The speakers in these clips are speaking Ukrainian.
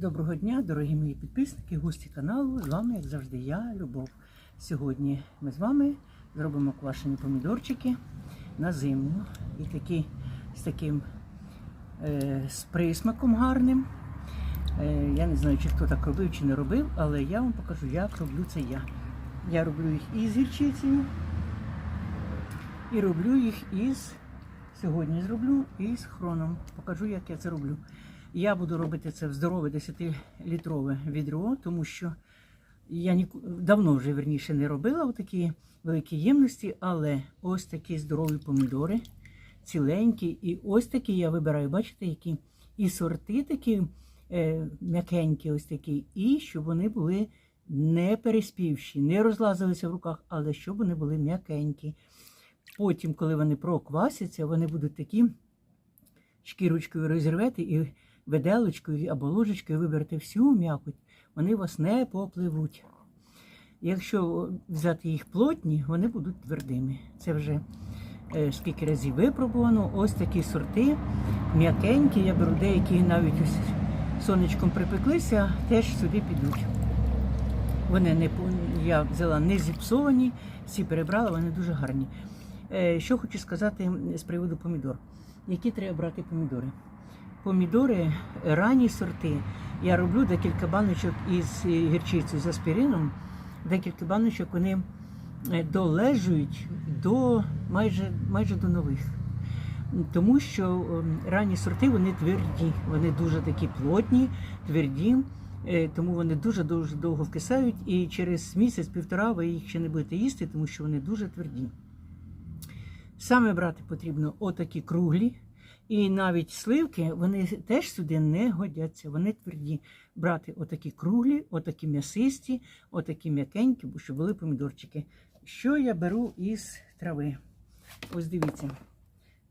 Доброго дня, дорогі мої підписники, гості каналу. З вами, як завжди, я, Любов. Сьогодні ми з вами зробимо квашені помідорчики на зиму. І такі з таким е, з присмаком гарним. Е, я не знаю, чи хто так робив, чи не робив, але я вам покажу, як роблю це я. Я роблю їх із гірчицею і роблю їх із. Сьогодні зроблю із хроном. Покажу, як я це роблю. Я буду робити це в здорове 10-літрове відро, тому що я ніку... давно вже верніше не робила такі великі ємності, але ось такі здорові помідори, ціленькі. І ось такі я вибираю, бачите, які і сорти такі е, м'якенькі, ось такі, і щоб вони були не переспівші, не розлазилися в руках, але щоб вони були м'якенькі. Потім, коли вони проквасяться, вони будуть такі шкірочкою розірвете і виделочкою або ложечкою виберете всю м'якоть, вони вас не попливуть. Якщо взяти їх плотні, вони будуть твердими. Це вже е, скільки разів випробувано. Ось такі сорти м'якенькі. Я беру деякі навіть ось сонечком припеклися, теж сюди підуть. Вони не я взяла не зіпсовані, всі перебрала, вони дуже гарні. Е, Що хочу сказати з приводу помідор. Які треба брати помідори? Помідори ранні сорти. Я роблю декілька баночок із е, гірчицею з аспірином. Декілька баночок вони е, долежують до майже, майже до нових. Тому що ем, ранні сорти вони тверді, вони дуже такі плотні, тверді, е, тому вони дуже дуже довго вкисають, і через місяць-півтора ви їх ще не будете їсти, тому що вони дуже тверді. Саме брати потрібно отакі круглі, і навіть сливки вони теж сюди не годяться, вони тверді. Брати отакі круглі, отакі м'ясисті, отакі м'якенькі, бо щоб були помідорчики. Що я беру із трави? Ось дивіться.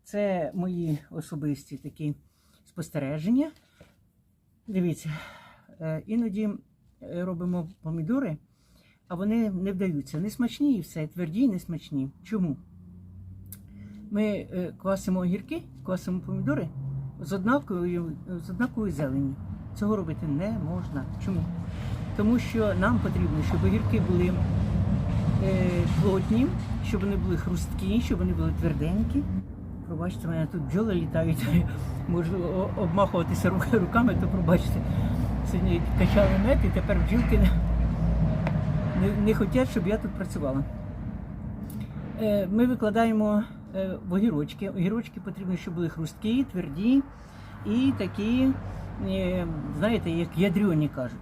Це мої особисті такі спостереження. Дивіться, е, іноді е, робимо помідори, а вони не вдаються. Не смачні і все, тверді і не смачні. Чому? Ми е, квасимо огірки, квасимо помідори з однаковою, з однаковою зеленню. Цього робити не можна. Чому? Тому що нам потрібно, щоб огірки були е, плотні, щоб вони були хрусткі, щоб вони були тверденькі. Пробачте, мене тут бджоли літають, можу обмахуватися руками, то пробачте. Сьогодні качали мед і тепер бджілки не, не, не хочуть, щоб я тут працювала. Е, Ми викладаємо в огірочки. Огірочки потрібно, щоб були хрусткі, тверді і такі, е, знаєте, як ядрені кажуть.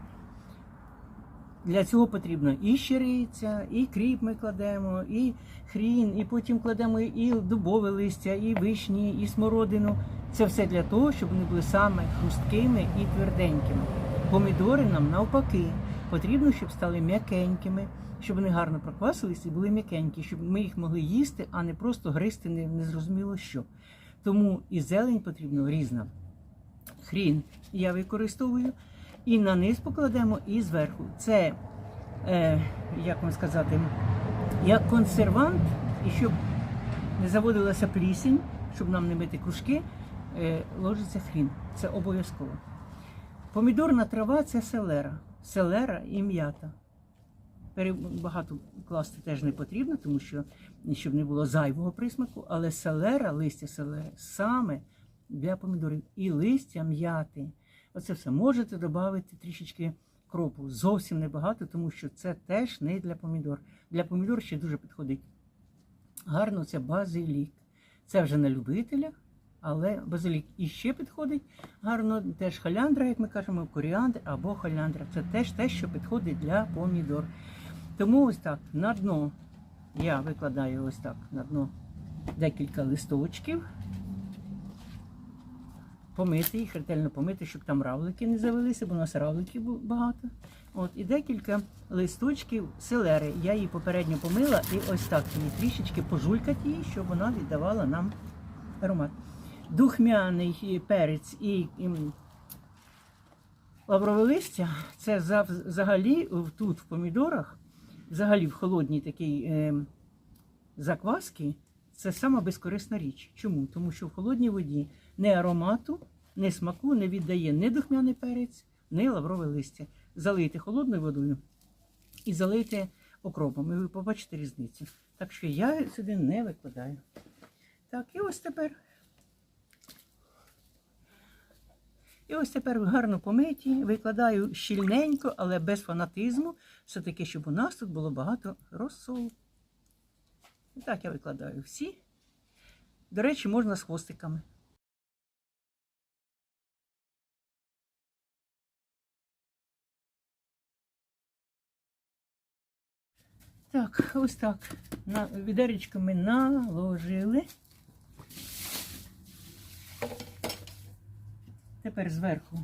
Для цього потрібно і щириця, і кріп ми кладемо, і хрін, і потім кладемо і дубове листя, і вишні, і смородину. Це все для того, щоб вони були саме хрусткими і тверденькими. Помідори нам навпаки потрібно, щоб стали м'якенькими, щоб вони гарно проквасились і були м'якенькі, щоб ми їх могли їсти, а не просто гризти незрозуміло що. Тому і зелень потрібно різна. Хрін я використовую. І на низ покладемо і зверху. Це, е, як вам сказати, як консервант, і щоб не заводилася плісінь, щоб нам не мити кружки, е, ложиться хрін. Це обов'язково. Помідорна трава це селера. Селера і м'ята. Багато класти теж не потрібно, тому що щоб не було зайвого присмаку, але селера, листя селери саме для помідорів і листя м'яти. Оце все можете додати трішечки кропу. Зовсім небагато, тому що це теж не для помідор. Для помідор ще дуже підходить. Гарно це базилік. Це вже на любителя, але базилік і ще підходить гарно. Теж халяндра, як ми кажемо, коріандр або халяндра. Це теж те, що підходить для помідор. Тому ось так на дно я викладаю ось так на дно декілька листочків помити їх, ретельно помити, щоб там равлики не завелися, бо у нас равликів багато. От, і декілька листочків селери. Я її попередньо помила і ось так її трішечки пожулькати її, щоб вона віддавала нам аромат. Духмяний перець і, м, лаврове листя це взагалі тут в помідорах, взагалі в холодній такій е, закваски, це сама безкорисна річ. Чому? Тому що в холодній воді не аромату, не смаку не віддає ні духмяний перець, не лаврове листя. Залийте холодною водою і залийте окропом. І ви побачите різницю. Так що я сюди не викладаю. Так, і ось тепер. І ось тепер гарно помиті, викладаю щільненько, але без фанатизму. Все-таки, щоб у нас тут було багато розсолу. І так я викладаю всі. До речі, можна з хвостиками. Так, ось так. На відеречко ми наложили. Тепер зверху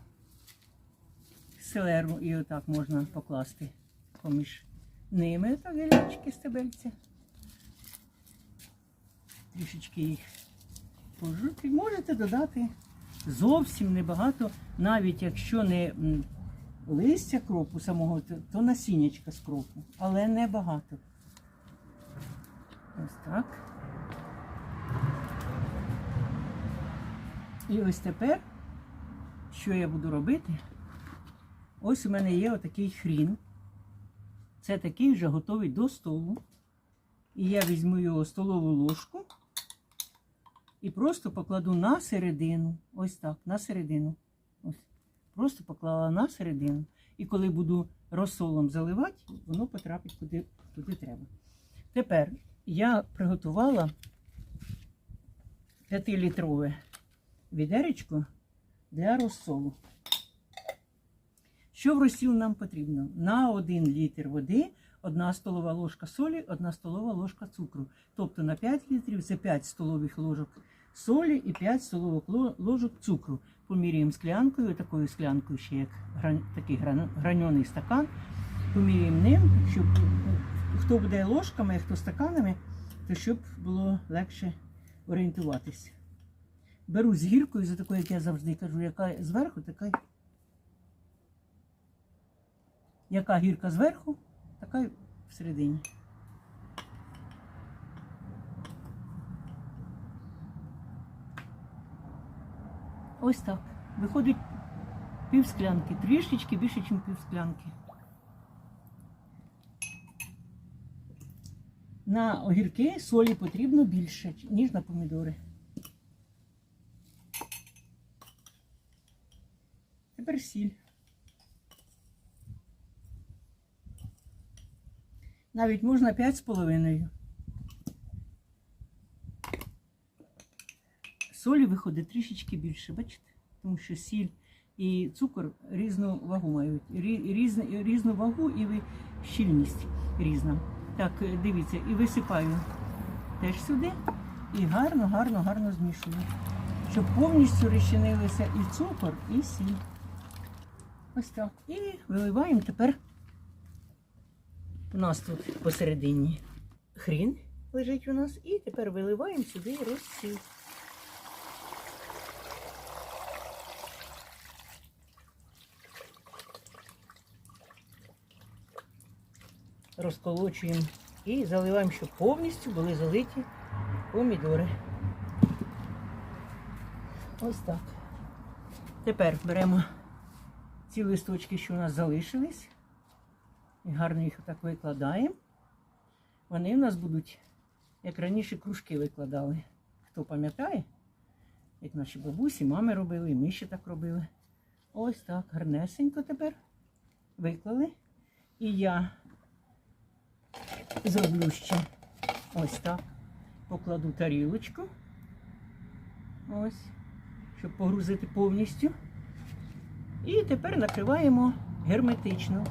селеру і отак можна покласти поміж ними так гілячки стебельця. Трішечки їх пожути. Можете додати зовсім небагато, навіть якщо не листя кропу самого, то, насіннячка з кропу, але небагато. Ось так. І ось тепер, що я буду робити? Ось у мене є отакий хрін. Це такий вже готовий до столу. І я візьму його столову ложку і просто покладу на середину. Ось так, на середину. Просто поклала на середину. І коли буду розсолом заливати, воно потрапить куди, куди треба. Тепер я приготувала 5-літрове відеречко для розсолу. Що в розсіл нам потрібно? На 1 літр води 1 столова ложка солі, 1 столова ложка цукру. Тобто на 5 літрів це 5 столових ложок солі і 5 столових ложок цукру. Поміряємо склянкою, такою склянкою, ще як такий граньоний стакан. Поміряємо ним, щоб хто буде ложками, а хто стаканами, то щоб було легше орієнтуватись. Беру з гіркою, за такою, як я завжди кажу, яка зверху, така яка гірка зверху, така й всередині. Ось так. Виходить пів склянки, трішечки більше, ніж пів склянки. На огірки солі потрібно більше, ніж на помідори. Тепер сіль. Навіть можна 5,5. Солі виходить трішечки більше, бачите? Тому що сіль і цукор різну вагу мають. Рі- різну вагу і щільність різна. Так, е, дивіться, і висипаю теж сюди і гарно, гарно, гарно змішую. Щоб повністю розчинилися і цукор, і сіль. Ось так. І виливаємо тепер. У нас тут посередині хрін лежить у нас. І тепер виливаємо сюди розсіл. Розколочуємо і заливаємо, щоб повністю були залиті помідори. Ось так. Тепер беремо ці листочки, що у нас залишились. І гарно їх так викладаємо. Вони в нас будуть, як раніше, кружки викладали. Хто пам'ятає, як наші бабусі, мами робили, і ми ще так робили. Ось так, гарнесенько тепер виклали. І я зроблю ще ось так. Покладу тарілочку. Ось, щоб погрузити повністю. І тепер накриваємо герметично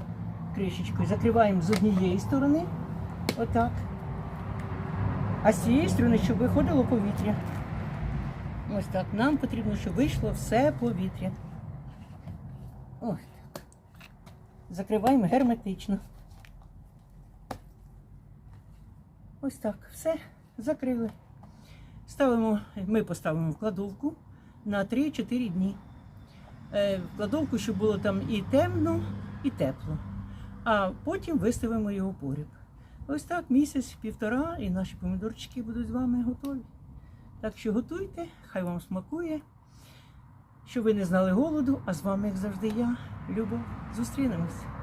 кришечкою. Закриваємо з однієї сторони, отак. А з цієї сторони, щоб виходило повітря. Ось так. Нам потрібно, щоб вийшло все повітря. Ось так. Закриваємо герметично. Ось так. Все, закрили. Ставимо, ми поставимо в кладовку на 3-4 дні. Е, в кладовку, щоб було там і темно, і тепло. А потім виставимо його поріб. Ось так, місяць-півтора, і наші помідорчики будуть з вами готові. Так що готуйте, хай вам смакує. щоб ви не знали голоду, а з вами, як завжди, я, Любов. Зустрінемось.